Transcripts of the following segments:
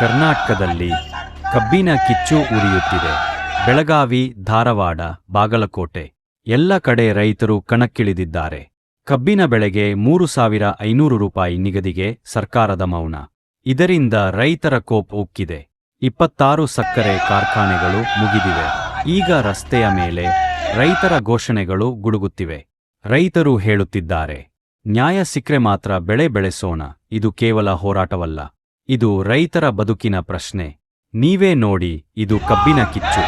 ಕರ್ನಾಟಕದಲ್ಲಿ ಕಬ್ಬಿನ ಕಿಚ್ಚು ಉರಿಯುತ್ತಿದೆ. ಬೆಳಗಾವಿ, ಧಾರವಾಡ, ಬಾಗಲಕೋಟೆ ಎಲ್ಲ ಕಡೆ ರೈತರು ಕಣಕ್ಕಿಳಿದಿದ್ದಾರೆ. ಕಬ್ಬಿನ ಬೆಳೆಗೆ ಮೂರು ಸಾವಿರ ಐನೂರು ರೂಪಾಯಿ ನಿಗದಿಗೆ ಸರ್ಕಾರದ ಮೌನ. ಇದರಿಂದ ರೈತರ ಕೋಪ್ ಉಕ್ಕಿದೆ. ಇಪ್ಪತ್ತಾರು ಸಕ್ಕರೆ ಕಾರ್ಖಾನೆಗಳು ಮುಗಿದಿವೆ. ಈಗ ರಸ್ತೆಯ ಮೇಲೆ ರೈತರ ಘೋಷಣೆಗಳು ಗುಡುಗುತ್ತಿವೆ. ರೈತರು ಹೇಳುತ್ತಿದ್ದಾರೆ, ನ್ಯಾಯ ಸಿಕ್ಕರೆ ಮಾತ್ರ ಬೆಳೆ ಬೆಳೆಸೋಣ. ಇದು ಕೇವಲ ಹೋರಾಟವಲ್ಲ. ಇದು ರೈತರ ಬದುಕಿನ ಪ್ರಶ್ನೆ. ನೀವೇ ನೋಡಿ, ಇದು ಕಬ್ಬಿನ ಕಿಚ್ಚು.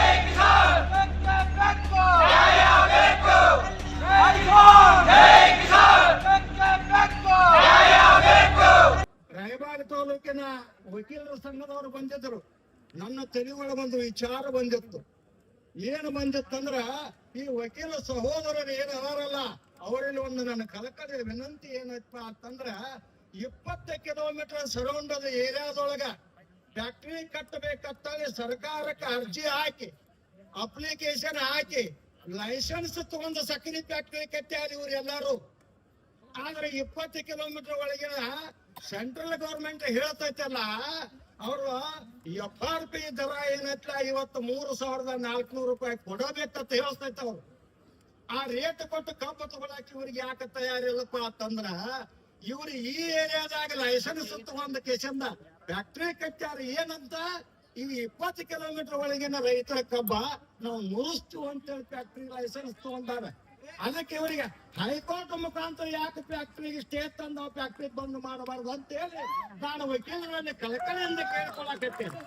ರಾಯಬಾಗ ತಾಲೂಕಿನ ವಕೀಲರ ಸಂಘದವರು ಬಂದಿದ್ದರು ನನ್ನ ತೆರಿಗೆ ಒಂದು ವಿಚಾರ ಬಂದಿತ್ತು. ಏನು ಬಂದಿತ್ತಂದ್ರ, ಈ ವಕೀಲ ಸಹೋದರರು ಏನು ಅವರಲ್ಲ ಅವರಲ್ಲಿ ಒಂದು ನನ್ನ ಕಲಕದ ವಿನಂತಿ ಏನಪ್ಪ ಅಂತಂದ್ರ ಇಪ್ಪತ್ತು ಕಿಲೋಮೀಟರ್ ಸರೌಂಡದ ಏರಿಯಾದೊಳಗ ಫ್ಯಾಕ್ಟ್ರಿ ಕಟ್ಟಬೇಕಂತೇಳಿ ಸರ್ಕಾರಕ್ಕೆ ಅರ್ಜಿ ಹಾಕಿ ಅಪ್ಲಿಕೇಶನ್ ಹಾಕಿ ಲೈಸೆನ್ಸ್ ತಗೊಂಡು ಸಕ್ಕರೆ ಫ್ಯಾಕ್ಟ್ರಿ ಕಟ್ಟ್ಯಾರ ಇವ್ರು ಎಲ್ಲಾರು. ಆದ್ರೆ ಇಪ್ಪತ್ತು ಕಿಲೋಮೀಟರ್ ಒಳಗಿನ ಸೆಂಟ್ರಲ್ ಗೌರ್ಮೆಂಟ್ ಹೇಳ್ತೈತಲ್ಲ, ಅವರು ಎಫ್ ಆರ್ ಪಿ ದರ ಏನೈತಲ್ಲ ಇವತ್ತು ಮೂರು ಸಾವಿರದ ನಾಲ್ಕುನೂರು ರೂಪಾಯಿ ಕೊಡಬೇಕಂತ ಹೇಳ್ತೈತ ಅವ್ರು. ಆ ರೇಟ್ ಕೊಟ್ಟು ಕಬ್ಬು ತಗೊಳಕ್ ಇವ್ರಿಗೆ ಯಾಕೆ ತಯಾರಿಲ್ಲಪ್ಪ ಅಂತಂದ್ರ ಇವ್ರು ಈ ಏರಿಯಾದಾಗ ಲೈಸೆನ್ಸ್ ಒಂದು ಕೇಸಂದ ಫ್ಯಾಕ್ಟ್ರಿ ಕಟ್ಟ್ಯಾರ ಏನಂತ ಇವು ಇಪ್ಪತ್ತು ಕಿಲೋಮೀಟರ್ ಒಳಗಿನ ರೈತರ ಕಬ್ಬ ನಾವು ಮುರುಸ್ತು ಅಂತೇಳಿ ಫ್ಯಾಕ್ಟ್ರಿ ಲೈಸೆನ್ಸ್ ತಗೊಂಡಾರ. ಅದಕ್ಕೆ ಇವರಿಗೆ ಹೈಕೋರ್ಟ್ ಮುಖಾಂತರ ಯಾಕೆ ಫ್ಯಾಕ್ಟ್ರಿಗೆ ಸ್ಟೇ ತಂದು ಫ್ಯಾಕ್ಟ್ರಿ ಬಂದ್ ಮಾಡಬಾರ್ದು ಅಂತ ಹೇಳಿ ನಾನು ವಕೀಲರಲ್ಲಿ ಕಳಕಳಿಯಿಂದ ಕೇಳ್ಕೊಳಕತ್ತೇನೆ.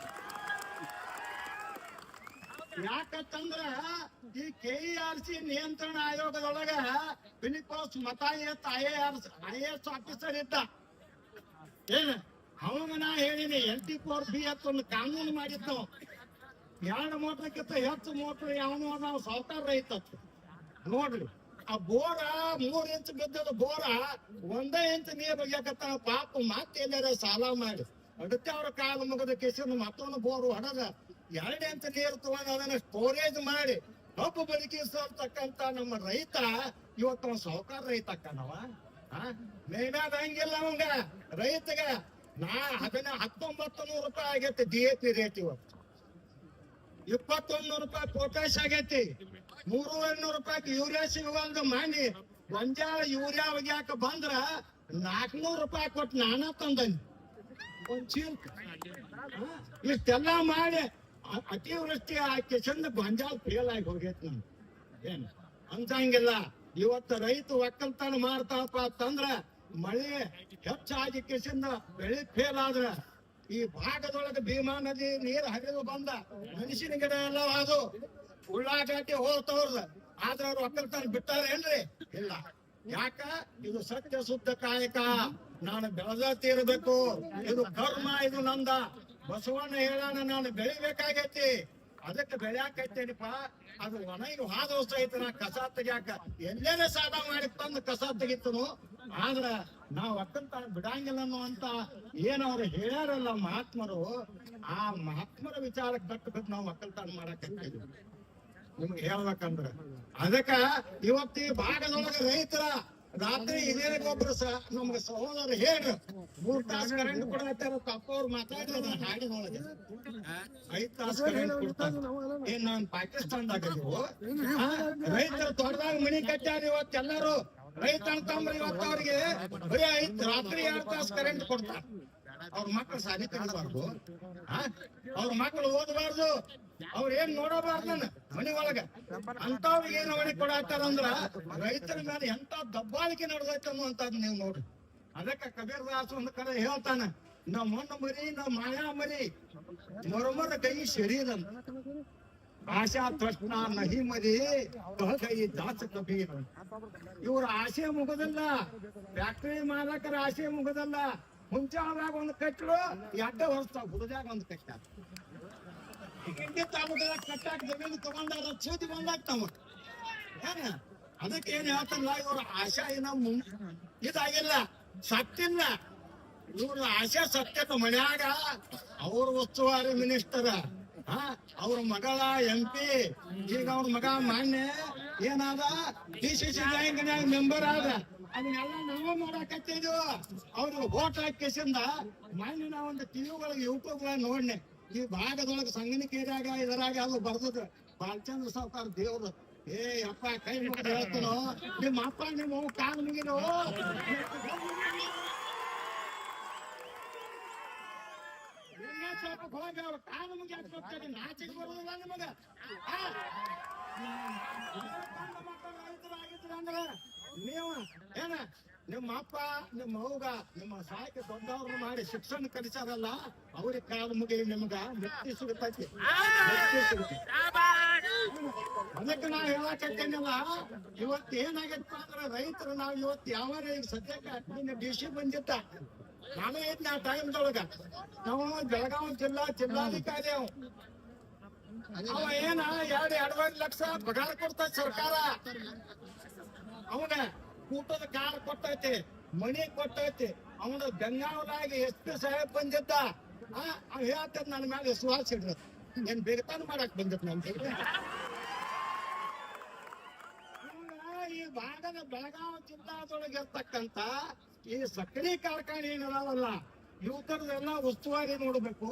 ಯಾಕಂತಂದ್ರ ಈ ಕೆ ಆರ್ ಸಿ ನಿಯಂತ್ರಣ ಆಯೋಗದೊಳಗ Philipose Mathayath I R I S officer ಇದ್ದ. ಏನ್? ಅವಾಗ ನಾ ಹೇಳಿನಿ ಎಲ್ ಟಿ ಫೋರ್ ಬಿ ಅಂತ ಒಂದು ಕಾನೂನು ಮಾಡಿದ್ದು. ಎರಡು ಮೋಟ್ರಕ್ಕಿಂತ ಹೆಚ್ಚು ಮೋಟ್ರ್ ಯಾವನು ನಾವು ಸಾವುಕಾರ ರೈತ. ನೋಡ್ರಿ, ಆ ಬೋರ ಮೂರ್ ಇಂಚ್ ಬಿದ್ದದ ಬೋರ ಒಂದೇ ಇಂಚ್ ನೀರ್ ಬಗ್ಯಾಕತ್ತ ಪಾಪ ಮತ್ತೆ ಸಾಲ ಮಾಡಿ. ಅದಕ್ಕೆ ಅವ್ರ ಕಾಲ ಮುಗದ ಕಿಶನ್ ಮತ್ತೊಂದು ಬೋರ್ ಹೊಡೆದ. ಎರಡು ಅಂತ ನೀರು ತಗೊಂಡು ಅದನ್ನ ಸ್ಟೋರೇಜ್ ಮಾಡಿ ಕಬ್ಬು ಬದುಕಿಸತಕ್ಕಂತ ನಮ್ಮ ರೈತ, ಇವತ್ತು ಅವ ಸಾವುಕಾರ ರೈತ ಅಕ್ಕನವ. ಮೇನಾದ ಹಂಗಿಲ್ಲ ಅವಂಗ. ರೈತಗ ನಾ ಅದನ್ನ ಹತ್ತೊಂಬತ್ತು ನೂರು ರೂಪಾಯಿ ಆಗೈತೆ ಡಿ ಎ ಪಿ ರೇಟ್ ಇವತ್ತು. ಇಪ್ಪತ್ತೊಂದು ರೂಪಾಯಿ ಪೊಟ್ಯಾಶ್ ಆಗೈತಿ. ಮೂರುವರೆ ನೂರು ರೂಪಾಯಿ ಯೂರಿಯಾ ಸಿಗುವಂಗ ಮಾಡಿ ಗೊಂಜಾಳ ಯೂರಿಯಾ ಒಗ್ಯಾಕ ಬಂದ್ರ ನಾಲ್ಕನೂರು ರೂಪಾಯಿ ಕೊಟ್ಟು ನಾನ ತಂದನಿ. ಒಂದ್ ಚೀಲ ಇಷ್ಟೆಲ್ಲ ಮಾಡಿ ಅತಿವೃಷ್ಟಿ ಆಕೆ ಚಂದ ಗೊಂಜಾಲ್ ಫೇಲ್ ಆಗಿ ಹೋಗೈತಿ ನಮ್ ಏನ್? ಅಂತಂಗಿಲ್ಲ ಇವತ್ತು ರೈತ ಒಕ್ಕಲ್ತನ ಮಾಡ್ತಾನಪ್ಪ ಅಂತಂದ್ರ ಮಳೆ ಹೆಚ್ಚಾಗಿ ಕಿಸಿಂದ ಬೆಳೆ ಫೇಲ್ ಆದ್ರ ಈ ಭಾಗದೊಳಗೆ ಭೀಮಾ ನದಿ ನೀರು ಹರಿದು ಬಂದ ಮನುಷ್ಯನ ಗಿಡ ಎಲ್ಲ ಅದು ಉಳ್ಳಾಗಡ್ಡಿ ಹೋಗ್ತವ್ರದ. ಆದ್ರ ಅವ್ರು ಒಕ್ಕಲ್ತನ ಬಿಟ್ಟಾರೇನ್ರಿ ಇಲ್ಲ. ಯಾಕ? ಇದು ಸತ್ಯ ಶುದ್ಧ ಕಾಯಕ. ನಾನು ಬೆಳೆದ ತೀರಬೇಕು. ಇದು ಕರ್ಮ, ಇದು ನಂದ. ಬಸವಣ್ಣ ಹೇಳಾನ ನಾನು ಬೆಳಿಬೇಕಾಗೈತಿ. ಅದಕ್ಕೆ ಬೆಳ್ಯಾಕೈತೇನಿಪ್ಪ, ಅದು ಒಣಗಿ ಹಾದು ಸಹಿತ ನಾ, ಕಸ ತೆಗಿಯಾಕ. ಎಲ್ಲೇನೆ ಸಾಧ ಮಾಡಿ ತಂದು ಕಸ ತೆಗಿತನು. ಆದ್ರ ನಾವ್ ಒಕ್ಕಲ್ತನ ಬಿಡಂಗಿಲ್ಲ ಅನ್ನುವಂತ ಏನ್ ಅವ್ರು ಹೇಳ್ಯಾರಲ್ಲ ಮಹಾತ್ಮರು, ಆ ಮಹಾತ್ಮರ ವಿಚಾರಕ್ಕೆ ಕಟ್ಟು ನಾವು ಒಕ್ಕಲ್ತನ ಮಾಡಕ್ ನಿಮ್ಗೆ ಹೇಳ್ಬೇಕಂದ್ರ. ಅದಕ್ಕ ಇವತ್ತಿ ಭಾಗದೊಳಗ ರೈತರ ರಾತ್ರಿ ಗೊಬ್ಬರ ಸಹ ನಮ್ಗೆ ಸಹೋದರ ಹೇಳ್ರಿ ಮೂರ್ ತಾಸು ಕರೆಂಟ್ ಕೊಡತ್ತಾರ ತಪ್ಪವ್ರು ಅವ್ರು ಮಾತಾಡಿದ್ರ ಹಾಡಿನೊಳಗೆ ಐದ್ ತಾಸು ಕರೆಂಟ್ ಕೊಡ್ತಾರ ಏನ್ ನಾನ್ ಪಾಕಿಸ್ತಾನದಾಗ ರೈತರು ದೊಡ್ಡದಾಗ ಮನಿ ಕಟ್ಟಾರ ಇವತ್ತೆಲ್ಲರೂ ರೈತ ಅಂತಂದ್ರೆ ಇವತ್ತು ಅವ್ರಿಗೆ ಬರೀ ಐದ್, ರಾತ್ರಿ ಎರಡ್ ತಾಸು ಕರೆಂಟ್ ಕೊಡ್ತಾರ. ಅವ್ರ ಮಕ್ಳು ಸಾಲಿ ಕಲಿಬಾರ್ದು ಅವ್ರ ಮಕ್ಳು ಓದಬಾರ್ದು. ಅವ್ರ ಏನ್ ನೋಡಬಾರ್ದ ಮನಿ ಒಳಗ. ಅಂತವ್ರಿಗೆ ಏನ್ ಹೊಣೆ ಕೊಡತ್ತಾರ ಅಂದ್ರ ರೈತರ ಮೇಲೆ ಎಂತ ದಬ್ಬಾಳಿಕೆ ನಡೆದೈತೆ ಅನ್ನುವಂಥದ್ದು ನೀವು ನೋಡ್ರಿ. ಅದಕ್ಕ ಕಬೀರ್ ದಾಸ್ ಒಂದ್ ಕಡೆ ಹೇಳ್ತಾನ ನಮ್ಮ ಮಣ್ಣು ಮರಿ ನಮ್ಮ ಮಾಯಾ ಮರಿ, ಮರಮರ ಕೈ ಶರೀರ ಆಶಾ ತೃಷ್ಣ ನಹಿ ಮರಿ, ಕೈ ದಾಸ ಕಬೀರ್ ಇವ್ರ ಆಸೆ ಮುಗದಲ್ಲ, ಫ್ಯಾಕ್ಟರಿ ಮಾಲಕರ ಆಸೆ ಮುಗದಲ್ಲ. ಮುಂಚಾದಾಗ ಒಂದು ಕಟ್ಟಲು ಎಡ್ಡ ಹೊರಸ್ತಾವ ಹುಡುದಾಗ ಒಂದು ಕಟ್ಟ ಹಿಂಗೆ ತಾಲೂಕದಾಗ ಕಟ್ಟಾಕ ಜಮೀನು ಸೂದಿ ಬಂದಾಗ್ತಾವ ಏನ ಅದಕ್ಕೆ ಏನ್ ಹೇಳ್ತಾರಲ್ಲ ಇವ್ರ ಆಶಾ ಏನ ಇದಾಗಿಲ್ಲ ಸತ್ತಿಲ್ಲ ಇವ್ರ ಆಶಾ ಸತ್ಯದ ಮನ್ಯಾಗ ಅವ್ರ ಉಸ್ತುವಾರಿ ಮಿನಿಸ್ಟರ್ ಅವ್ರ ಮಗಳ ಎಂ ಪಿ ಈಗ ಅವ್ರ ಮಗ ಮಾನ್ಯ ಏನಾದ ಡಿ ಸಿ ಸಿ ಬ್ಯಾಂಕ್ನ್ಯಾಗ ಮೆಂಬರ್ ಆದ ಅದನ್ನೆಲ್ಲ ನಾವು ಮಾಡಾಕತ್ತಿದ್ವು ಅವ್ರಿಗೆ ಓಟ್ ಹಾಕಿಸಿಂದ ಮಾನ್ಯ ನಾ ಒಂದು ಟಿವಿ ಒಳಗೆ ಯೂಟ್ಯೂಬ್ ನೋಡ್ನೆ ಈ ಭಾಗದೊಳಗೆ ಸಂಗನಿಕೇರಿಯಾಗ ಇದರಾಗ ಅದು ಬರ್ದದ ಬಾಲಚಂದ್ರ ಸಾವ್ಕಾರ ದೇವ್ರು ಏ ಅಪ್ಪ ಕೈ ಮುಗಿದು ಹೇಳ್ತಾನೋ ನಿಮ್ಮ ಅಪ್ಪ ನಿಮ್ಮ ಅವ್ವ ಕಾಲು ಮುಗಿನೋ ಸ್ವಲ್ಪ ಹೋಗಿ ಅವ್ರ ಕಾಲು ಮುಗಿ ಹಾಕ್ತಾರೆ ನಾಚಿಗೆ ಬರೋದಿಲ್ಲ ನಿಮಗ ಆ? ಗಂಡ ಮಕ್ಕಳು ರೈತರಾಗಿದ್ರು ಅಂದ್ರೆ ನೀವು ಏನ ನಿಮ್ಮ ಅಪ್ಪ ನಿಮ್ಮ ಅವ್ಗ ನಿಮ್ಮ ಸಾಯಕ ದೊಡ್ಡವ್ರನ್ನ ಮಾಡಿ ಶಿಕ್ಷಣ ಕಲಿಸಾರಲ್ಲ ಅವ್ರಿಗೆ ಕಾಲು ಮುಗಿಲಿ ನಿಮ್ಗ ಮುಕ್ತಿ ಸಿಗುತ್ತೈತಿ. ಅದಕ್ಕೆ ನಾವು ಹೇಳಕತ್ತೇನಲ್ಲ ಇವತ್ತು ಏನಾಗೈತಪ್ಪ ಅಂದ್ರೆ ರೈತರು ನಾವು ಇವತ್ತು ಯಾವ ಸದ್ಯಕ್ಕೆ ನಿನ್ನೆ ಡಿ ಸಿ ಬಂದಿತ್ತ ನಾನು ಇದ್ನ ಆ ಟೈಮ್ದೊಳಗ. ನಾವು ಬೆಳಗಾವಿ ಜಿಲ್ಲಾ ಜಿಲ್ಲಾಧಿಕಾರಿ ಅವ್. ಅವ ಏನ ಎರಡು ಎರಡುವರೆ ಲಕ್ಷ ಪಗಾರ ಕೊಡ್ತೈತಿ ಸರ್ಕಾರ. ಅವನ ಊಟದ ಕಾರ್ ಕೊಟ್ಟೈತಿ ಮಣಿ ಕೊಟ್ಟೈತಿ. ಅವನ ಬೆಂಗಾವಲಾಗಿ ಎಷ್ಟು ಸಾಹೇಬ್ ಬಂದಿದ್ದ, ಆ ಹೇಳ್ತದ ನನ್ನ ಮ್ಯಾಲ ವಿಶ್ವಾಸ ಇಡ್ರ. ಏನ್ ಬೇಗತಾನ ಮಾಡಕ್ ಬಂದಿದ್ ನನ್ ಈ ಭಾಗದ ಬೆಳಗಾವಿ ಜಿಲ್ಲಾದೊಳಗೆ ಇರ್ತಕ್ಕಂತ ಈ ಸಕ್ಕರೆ ಕಾರ್ಖಾನೆ ಏನಿದಾವಲ್ಲ ಇವುಕರದೆಲ್ಲ ಉಸ್ತುವಾರಿ ನೋಡಬೇಕು.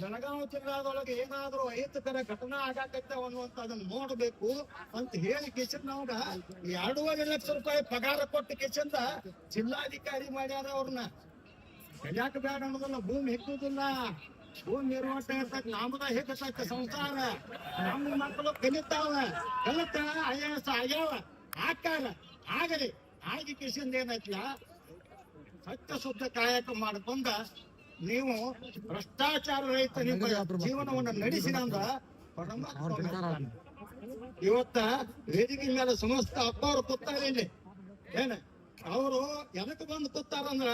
ಬೆಳಗಾವಿ ಜಿಲ್ಲಾದೊಳಗೆ ಏನಾದ್ರೂ ಅಹಿತಕರ ಘಟನಾ ಆಗಾಕತ್ತಾವ ಅನ್ನುವಂಥದ್ದನ್ನ ನೋಡಬೇಕು ಅಂತ ಹೇಳಿ ಕಿಶನ್ ನಮ್ಗ ಎರಡೂವರೆ ಲಕ್ಷ ರೂಪಾಯಿ ಪಗಾರ ಕೊಟ್ಟು ಕಿಶನ್ದ ಜಿಲ್ಲಾಧಿಕಾರಿ ಮಾಡ್ಯಾರ ಅವ್ರನ್ನ. ಕಲ್ಯಾಕ ಬೇಡ ಅನ್ನೋದನ್ನ ಭೂಮಿ ಹೆಚ್ಚುದಿಲ್ಲ ಭೂಮಿ ನಿರ್ವಹಣೆ ಇರ್ತಕ್ಕ ನಮ್ದ ಹೆಚ್ಚತಕ್ಕ ಸಂಸಾರ. ನಮ್ಮ ಮಕ್ಕಳು ಕಲಿತಾವ. ಕಲಿತ ಐ ಎಸ್ ಆಗ್ಯಾವ. ಆಕಾರ ಆಗಲಿ. ಆಗಿ ಕಿಶನ್ ಏನೈತ್ಲ ಸತ್ಯ ಶುದ್ಧ ಕಾಯಕ ಮಾಡ್ಕೊಂಡ ನೀವು ಭ್ರಷ್ಟಾಚಾರ ರಹಿತ ನಿಮ್ಮ ಜೀವನವನ್ನು ನಡೆಸಿದ. ಇವತ್ತ ವೇದಿಕೆ ಮೇಲೆ ಸಮಸ್ತ ಅಪ್ಪ ಅವ್ರು ಕೂತಾರೆ ಇಲ್ಲಿ. ಏನ? ಅವರು ಎದಕ್ ಬಂದು ಕೂತಾರಂದ್ರ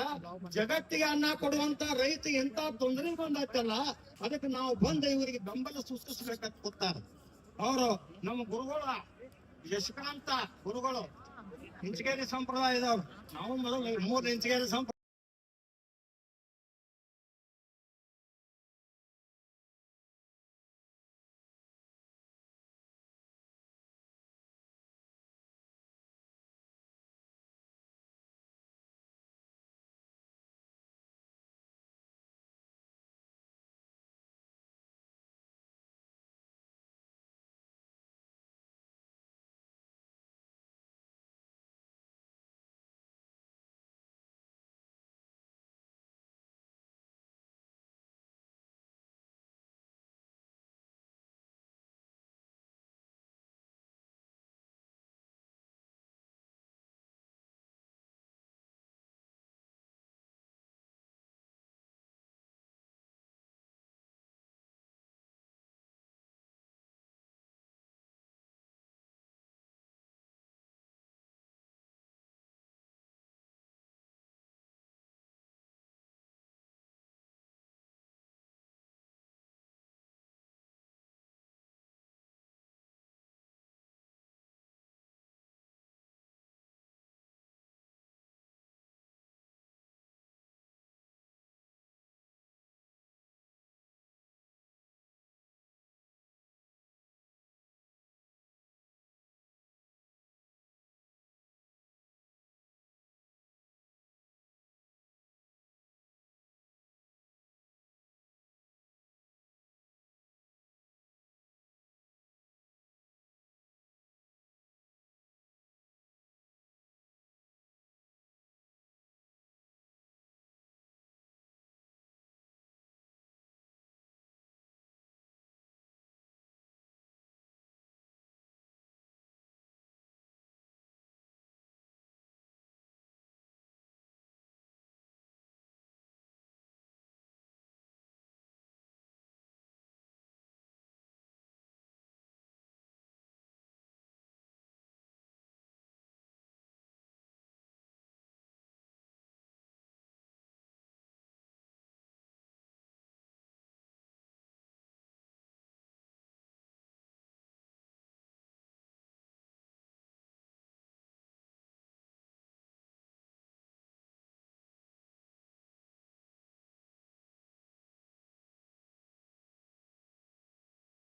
ಜಗತ್ತಿಗೆ ಅನ್ನ ಕೊಡುವಂತ ರೈತ ಎಂತ ತೊಂದರೆ ಬಂದೈತಲ್ಲ ಅದಕ್ಕೆ ನಾವು ಬಂದು ಇವರಿಗೆ ಬೆಂಬಲ ಸೂಚಿಸ್ಬೇಕಂತ ಕೂತಾರ. ಅವರು ನಮ್ಮ ಗುರುಗಳ ಯಶಕಾಂತ ಗುರುಗಳು. ಇಂಚಗೇರಿ ಸಂಪ್ರದಾಯದವ್ರು. ನಾವು ಮೊದಲು ಮೂರು ಇಂಚಿಗೇರಿ ಸಂಪ್ರದಾಯ